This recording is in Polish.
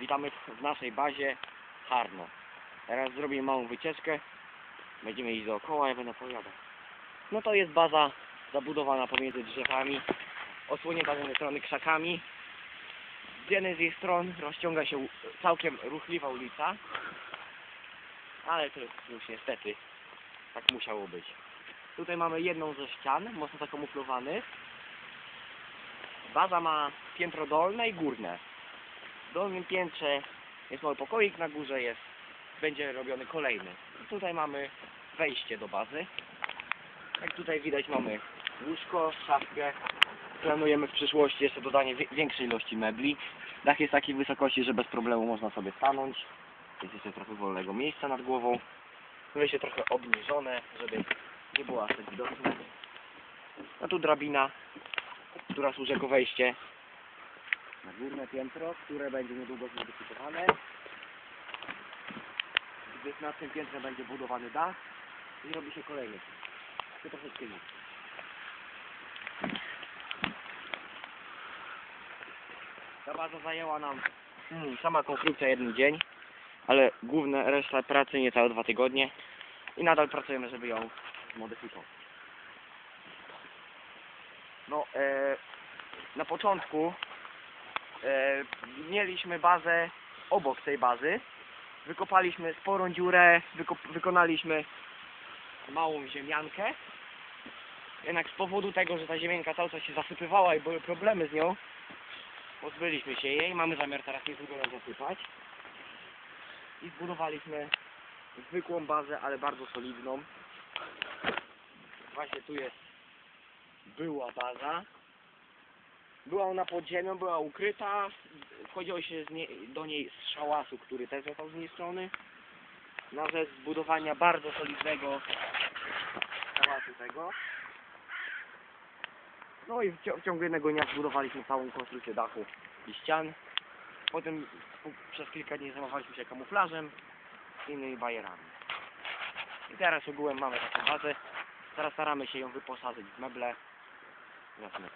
Witamy w- naszej bazie Harno. Teraz zrobię małą wycieczkę. Będziemy iść dookoła, ja będę opowiadał. No to jest baza zabudowana pomiędzy drzewami, osłonięta z jednej strony krzakami. Z jednej z jej stron rozciąga się całkiem ruchliwa ulica, ale to już niestety tak musiało być. Tutaj mamy jedną ze ścian, mocno zakamuflowanych. Baza ma piętro dolne i górne. Dolnym piętrze jest mały pokoik, na górze jest, będzie robiony kolejny. Tutaj mamy wejście do bazy. Jak tutaj widać mamy łóżko, szafkę. Planujemy w przyszłości jeszcze dodanie większej ilości mebli. Dach jest takiej wysokości, że bez problemu można sobie stanąć. Jest jeszcze trochę wolnego miejsca nad głową. Wejście trochę obniżone, żeby nie było aż tak widoczne. A tu drabina, która służy jako wejście na górne piętro, które będzie niedługo zmodyfikowane. Gdyż na tym piętrze będzie budowany dach i robi się kolejny. Troszeczkę nic. Ta baza zajęła nam hmm, sama konstrukcja jeden dzień, ale główna reszta pracy niecałe dwa tygodnie i nadal pracujemy, żeby ją zmodyfikować. No, e, na początku mieliśmy bazę obok tej bazy. Wykopaliśmy sporą dziurę, wykop, wykonaliśmy małą ziemiankę. Jednak z powodu tego, że ta ziemianka cały czas się zasypywała i były problemy z nią, pozbyliśmy się jej. Mamy zamiar teraz niedługo ją zasypać. I zbudowaliśmy zwykłą bazę, ale bardzo solidną. Właśnie tu jest była baza. Była ona pod ziemią, była ukryta. Wchodziło się nie, do niej z szałasu, który też został zniszczony. Na rzecz zbudowania bardzo solidnego szałasu tego. No i w, cio- w ciągu jednego dnia zbudowaliśmy całą konstrukcję dachu i ścian. Potem po- przez kilka dni zajmowaliśmy się kamuflażem i innymi bajerami. I teraz ogółem mamy taką bazę. Teraz staramy się ją wyposażyć w meble. Jasne.